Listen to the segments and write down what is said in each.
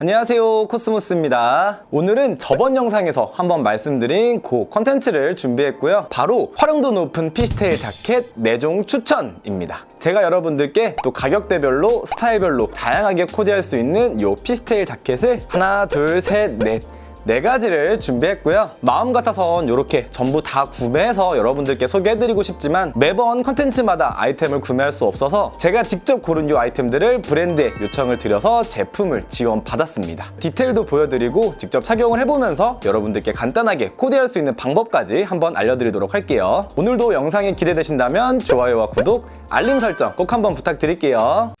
안녕하세요 코스모스입니다. 오늘은 저번 영상에서 한번 말씀드린 그 컨텐츠를 준비했고요. 바로 활용도 높은 피스테일 자켓 4종 추천입니다. 제가 여러분들께 또 가격대별로 스타일별로 다양하게 코디할 수 있는 이 피스테일 자켓을 하나 둘 셋 넷 네 가지를 준비했고요. 마음 같아선 이렇게 전부 다 구매해서 여러분들께 소개해드리고 싶지만 매번 컨텐츠마다 아이템을 구매할 수 없어서 제가 직접 고른 이 아이템들을 브랜드에 요청을 드려서 제품을 지원받았습니다. 디테일도 보여드리고 직접 착용을 해보면서 여러분들께 간단하게 코디할 수 있는 방법까지 한번 알려드리도록 할게요. 오늘도 영상이 기대되신다면 좋아요와 구독, 알림 설정 꼭 한번 부탁드릴게요.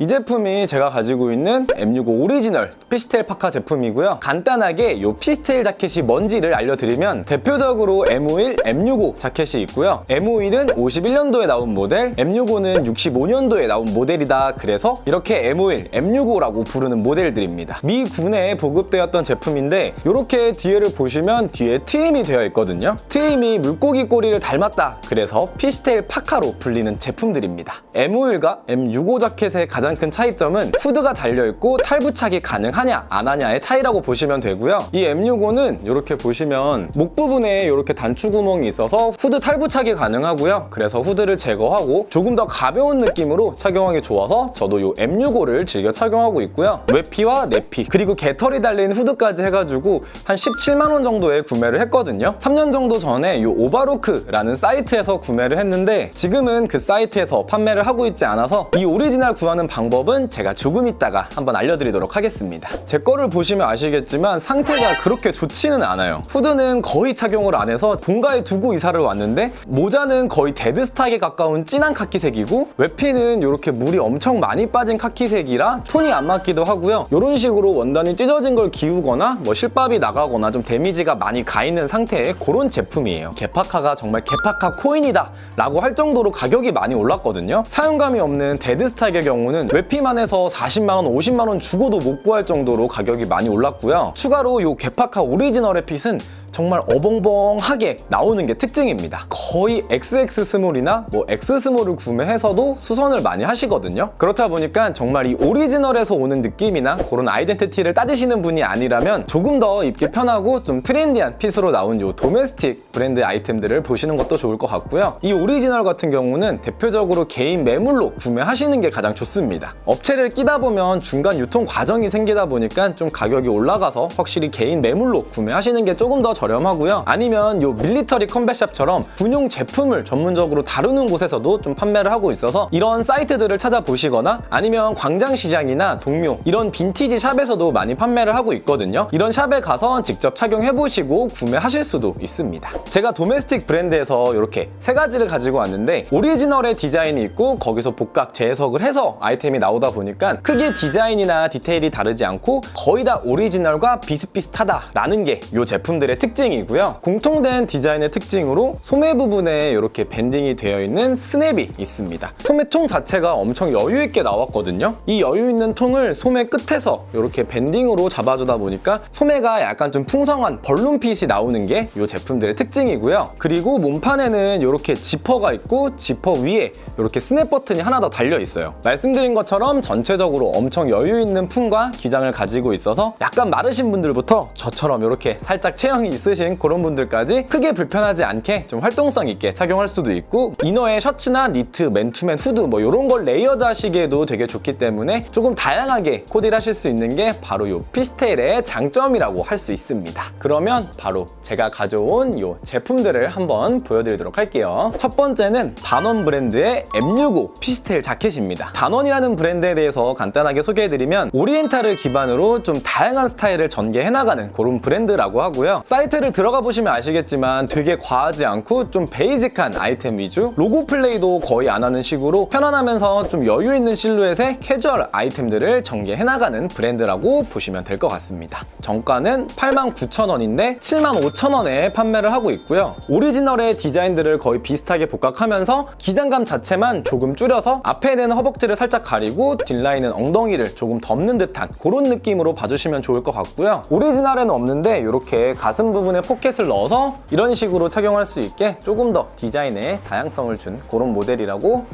이 제품이 제가 가지고 있는 M65 오리지널 피스텔 파카 제품이고요. 간단하게 이 피스텔 자켓이 뭔지를 알려드리면 대표적으로 M51, M65 자켓이 있고요. M51은 51년도에 나온 모델, M65는 65년도에 나온 모델이다. 그래서 이렇게 M51, M65라고 부르는 모델들입니다. 미 군에 보급되었던 제품인데 이렇게 뒤에를 보시면 뒤에 트임이 되어 있거든요. 트임이 물고기 꼬리를 닮았다. 그래서 피스텔 파카로 불리는 제품들입니다. M51과 M65 자켓의 가장 큰 차이점은 후드가 달려있고 탈부착이 가능 하냐 안 하냐의 차이라고 보시면 되고요. 이 M65는 이렇게 보시면 목 부분에 이렇게 단추 구멍이 있어서 후드 탈부착이 가능하고요. 그래서 후드를 제거하고 조금 더 가벼운 느낌으로 착용하기 좋아서 저도 이 M65를 즐겨 착용하고 있고요. 외피와 내피 그리고 개털이 달린 후드까지 해가지고 한 17만 원 정도에 구매를 했거든요. 3년 정도 전에 이 오바로크라는 사이트에서 구매를 했는데 지금은 그 사이트에서 판매를 하고 있지 않아서 이 오리지널 구하는 방법은 제가 조금 있다가 한번 알려드리도록 하겠습니다. 제 거를 보시면 아시겠지만 상태가 그렇게 좋지는 않아요. 후드는 거의 착용을 안 해서 본가에 두고 이사를 왔는데 모자는 거의 데드스탁에 가까운 진한 카키색이고 외피는 이렇게 물이 엄청 많이 빠진 카키색이라 톤이 안 맞기도 하고요. 이런 식으로 원단이 찢어진 걸 기우거나 뭐 실밥이 나가거나 좀 데미지가 많이 가 있는 상태의 그런 제품이에요. 개파카가 정말 개파카 코인이다 라고 할 정도로 가격이 많이 올랐거든요. 사용감이 없는 데드스탁의 경우는 외피만 해서 40만원, 50만원 주고도 못 구할 정도 로 가격이 많이 올랐고요. 추가로 이 개파카 오리지널의 핏은 정말 어벙벙하게 나오는 게 특징입니다. 거의 XX 스몰이나 뭐 X 스몰을 구매해서도 수선을 많이 하시거든요. 그렇다 보니까 정말 이 오리지널에서 오는 느낌이나 그런 아이덴티티를 따지시는 분이 아니라면 조금 더 입기 편하고 좀 트렌디한 핏으로 나온 이 도메스틱 브랜드 아이템들을 보시는 것도 좋을 것 같고요. 이 오리지널 같은 경우는 대표적으로 개인 매물로 구매하시는 게 가장 좋습니다. 업체를 끼다 보면 중간 유통 과정이 생기다 보니까 좀 가격이 올라가서 확실히 개인 매물로 구매하시는 게 조금 더 저렴하고요. 아니면 요 밀리터리 컴뱃샵처럼 군용 제품을 전문적으로 다루는 곳에서도 좀 판매를 하고 있어서 이런 사이트들을 찾아보시거나 아니면 광장시장이나 동묘 이런 빈티지 샵에서도 많이 판매를 하고 있거든요. 이런 샵에 가서 직접 착용해보시고 구매하실 수도 있습니다. 제가 도메스틱 브랜드에서 이렇게 세 가지를 가지고 왔는데 오리지널의 디자인이 있고 거기서 복각 재해석을 해서 아이템이 나오다 보니까 크게 디자인이나 디테일이 다르지 않고 거의 다 오리지널과 비슷비슷하다라는 게 이 제품들의 특징 이고요. 공통된 디자인의 특징으로 소매 부분에 이렇게 밴딩이 되어 있는 스냅이 있습니다. 소매통 자체가 엄청 여유 있게 나왔거든요. 이 여유 있는 통을 소매 끝에서 이렇게 밴딩으로 잡아주다 보니까 소매가 약간 좀 풍성한 벌룬핏이 나오는 게 이 제품들의 특징이고요. 그리고 몸판에는 이렇게 지퍼가 있고 지퍼 위에 이렇게 스냅 버튼이 하나 더 달려 있어요. 말씀드린 것처럼 전체적으로 엄청 여유 있는 품과 기장을 가지고 있어서 약간 마르신 분들부터 저처럼 이렇게 살짝 체형이 있으신 그런 분들까지 크게 불편하지 않게 좀 활동성 있게 착용할 수도 있고 이너에 셔츠나 니트, 맨투맨 후드 뭐 이런 걸 레이어드 하시기에도 되게 좋기 때문에 조금 다양하게 코디를 하실 수 있는 게 바로 이 피스텔의 장점이라고 할 수 있습니다. 그러면 바로 제가 가져온 이 제품들을 한번 보여드리도록 할게요. 첫 번째는 단원 브랜드의 M65 피스텔 자켓입니다. 단원이라는 브랜드에 대해서 간단하게 소개해드리면 오리엔탈을 기반으로 좀 다양한 스타일을 전개해나가는 그런 브랜드라고 하고요. 사이트 를 들어가 보시면 아시겠지만 되게 과하지 않고 좀 베이직한 아이템 위주 로고 플레이도 거의 안 하는 식으로 편안하면서 좀 여유 있는 실루엣의 캐주얼 아이템들을 전개해 나가는 브랜드라고 보시면 될 것 같습니다. 정가는 89,000원인데 75,000원에 판매를 하고 있고요. 오리지널의 디자인들을 거의 비슷하게 복각하면서 기장감 자체만 조금 줄여서 앞에 있는 허벅지를 살짝 가리고 뒷라인은 엉덩이를 조금 덮는 듯한 그런 느낌으로 봐주시면 좋을 것 같고요. 오리지널에는 없는데 이렇게 가슴 부분에 포켓을 넣어서 이런 식으로 착용할 수 있게 조금 더 디자인에 다양성을 준 그런 모델이라고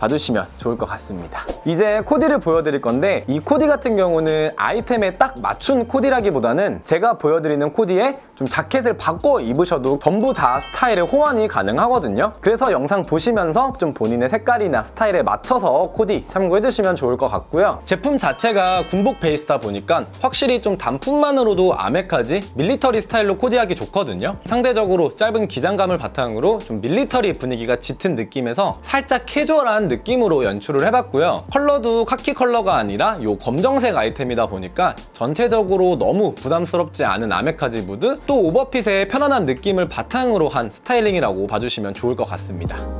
봐주시면 좋을 것 같습니다. 이제 코디를 보여드릴 건데 이 코디 같은 경우는 아이템에 딱 맞춘 코디라기보다는 제가 보여드리는 코디에 좀 자켓을 바꿔 입으셔도 전부 다 스타일의 호환이 가능하거든요. 그래서 영상 보시면서 좀 본인의 색깔이나 스타일에 맞춰서 코디 참고해주시면 좋을 것 같고요. 제품 자체가 군복 베이스다 보니까 확실히 좀 단품만으로도 아메까지 밀리터리 스타일로 코디하기 좋거든요. 상대적으로 짧은 기장감을 바탕으로 좀 밀리터리 분위기가 짙은 느낌에서 살짝 캐주얼한 느낌으로 연출을 해봤고요. 컬러도 카키 컬러가 아니라 요 검정색 아이템이다 보니까 전체적으로 너무 부담스럽지 않은 아메카지 무드 또 오버핏의 편안한 느낌을 바탕으로 한 스타일링이라고 봐주시면 좋을 것 같습니다.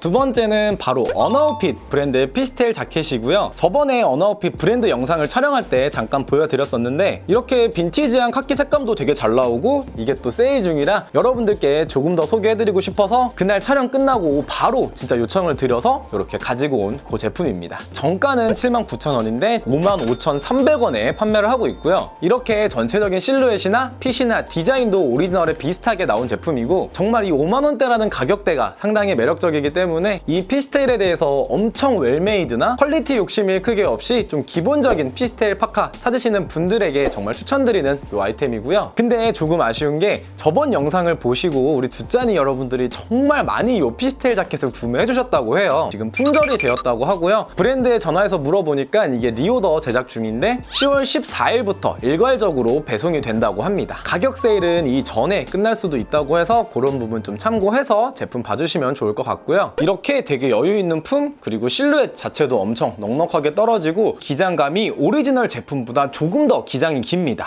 두 번째는 바로 언어우핏 브랜드의 피스텔 자켓이고요. 저번에 언어우핏 브랜드 영상을 촬영할 때 잠깐 보여드렸었는데 이렇게 빈티지한 카키 색감도 되게 잘 나오고 이게 또 세일 중이라 여러분들께 조금 더 소개해드리고 싶어서 그날 촬영 끝나고 바로 진짜 요청을 드려서 이렇게 가지고 온 그 제품입니다. 정가는 79,000원인데 55,300원에 판매를 하고 있고요. 이렇게 전체적인 실루엣이나 핏이나 디자인도 오리지널에 비슷하게 나온 제품이고 정말 이 5만원대라는 가격대가 상당히 매력적이기 때문에 이 피스텔에 대해서 엄청 웰메이드나 퀄리티 욕심이 크게 없이 좀 기본적인 피스텔 파카 찾으시는 분들에게 정말 추천드리는 이 아이템이고요. 근데 조금 아쉬운 게 저번 영상을 보시고 우리 두짠이 여러분들이 정말 많이 이 피스텔 자켓을 구매해 주셨다고 해요. 지금 품절이 되었다고 하고요. 브랜드에 전화해서 물어보니까 이게 리오더 제작 중인데 10월 14일부터 일괄적으로 배송이 된다고 합니다. 가격 세일은 이 전에 끝날 수도 있다고 해서 그런 부분 좀 참고해서 제품 봐주시면 좋을 것 같고요. 이렇게 되게 여유 있는 품 그리고 실루엣 자체도 엄청 넉넉하게 떨어지고 기장감이 오리지널 제품보다 조금 더 기장이 깁니다.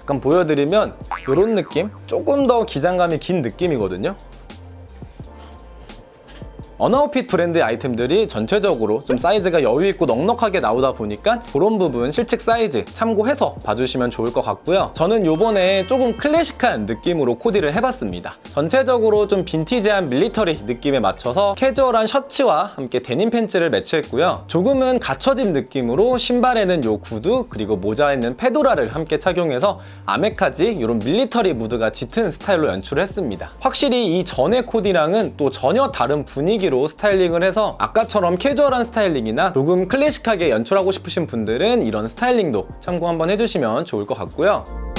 약간 보여드리면 이런 느낌? 조금 더 기장감이 긴 느낌이거든요. 언어핏 브랜드 아이템들이 전체적으로 좀 사이즈가 여유 있고 넉넉하게 나오다 보니까 그런 부분 실측 사이즈 참고해서 봐주시면 좋을 것 같고요. 저는 요번에 조금 클래식한 느낌으로 코디를 해봤습니다. 전체적으로 좀 빈티지한 밀리터리 느낌에 맞춰서 캐주얼한 셔츠와 함께 데님 팬츠를 매치했고요. 조금은 갖춰진 느낌으로 신발에는 요 구두 그리고 모자에는 페도라를 함께 착용해서 아메카지 이런 밀리터리 무드가 짙은 스타일로 연출을 했습니다. 확실히 이 전의 코디랑은 또 전혀 다른 분위기로 스타일링을 해서 아까처럼 캐주얼한 스타일링이나 조금 클래식하게 연출하고 싶으신 분들은 이런 스타일링도 참고 한번 해주시면 좋을 것 같고요.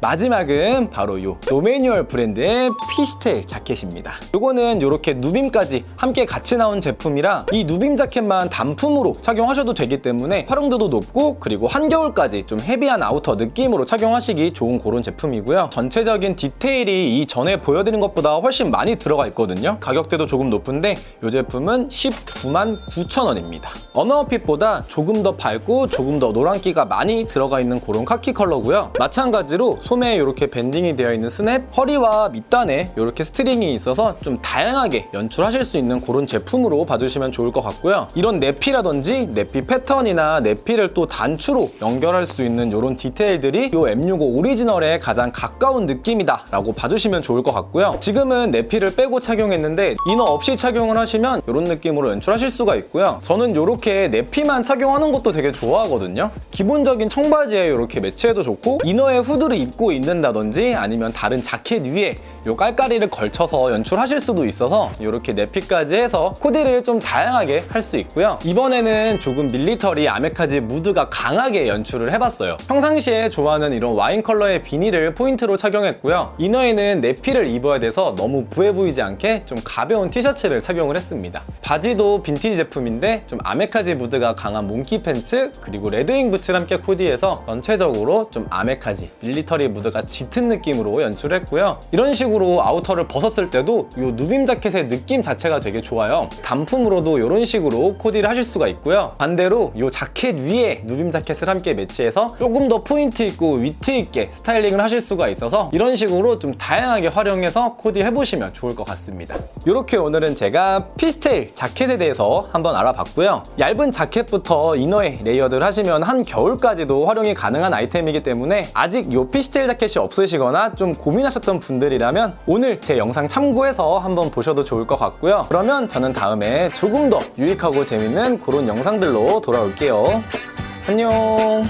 마지막은 바로 요 노매뉴얼 브랜드의 피스텔 자켓입니다. 요거는 이렇게 누빔까지 함께 같이 나온 제품이라 이 누빔 자켓만 단품으로 착용하셔도 되기 때문에 활용도도 높고 그리고 한겨울까지 좀 헤비한 아우터 느낌으로 착용하시기 좋은 그런 제품이고요. 전체적인 디테일이 이 전에 보여드린 것보다 훨씬 많이 들어가 있거든요. 가격대도 조금 높은데 이 제품은 19만 9천 원입니다. 언어핏보다 조금 더 밝고 조금 더 노란기가 많이 들어가 있는 그런 카키 컬러고요. 마찬가지로 소매에 이렇게 밴딩이 되어 있는 스냅, 허리와 밑단에 이렇게 스트링이 있어서 좀 다양하게 연출하실 수 있는 그런 제품으로 봐주시면 좋을 것 같고요. 이런 내피라든지 내피 패턴이나 내피를 또 단추로 연결할 수 있는 이런 디테일들이 이 M65 오리지널에 가장 가까운 느낌이다 라고 봐주시면 좋을 것 같고요. 지금은 내피를 빼고 착용했는데 이너 없이 착용을 하시면 이런 느낌으로 연출하실 수가 있고요. 저는 이렇게 내피만 착용하는 것도 되게 좋아하거든요. 기본적인 청바지에 이렇게 매치해도 좋고 이너에 후드를 입고 있는다든지 아니면 다른 자켓 위에 요 깔깔이를 걸쳐서 연출하실 수도 있어서 이렇게 내피까지 해서 코디를 좀 다양하게 할 수 있고요. 이번에는 조금 밀리터리 아메카지 무드가 강하게 연출을 해봤어요. 평상시에 좋아하는 이런 와인 컬러의 비닐을 포인트로 착용했고요. 이너에는 내피를 입어야 돼서 너무 부해 보이지 않게 좀 가벼운 티셔츠를 착용을 했습니다. 바지도 빈티지 제품인데 좀 아메카지 무드가 강한 몽키 팬츠 그리고 레드윙 부츠를 함께 코디해서 전체적으로 좀 아메카지 밀리터리 무드가 짙은 느낌으로 연출했고요. 이런 식으로 아우터를 벗었을 때도 이 누빔 자켓의 느낌 자체가 되게 좋아요. 단품으로도 이런 식으로 코디를 하실 수가 있고요. 반대로 이 자켓 위에 누빔 자켓을 함께 매치해서 조금 더 포인트 있고 위트 있게 스타일링을 하실 수가 있어서 이런 식으로 좀 다양하게 활용해서 코디 해보시면 좋을 것 같습니다. 이렇게 오늘은 제가 피스텔 자켓에 대해서 한번 알아봤고요. 얇은 자켓부터 이너에 레이어드를 하시면 한 겨울까지도 활용이 가능한 아이템이기 때문에 아직 이 피스텔 자켓이 없으시거나 좀 고민하셨던 분들이라 면 오늘 제 영상 참고해서 한번 보셔도 좋을 것 같고요. 그러면 저는 다음에 조금 더 유익하고 재밌는 그런 영상들로 돌아올게요. 안녕.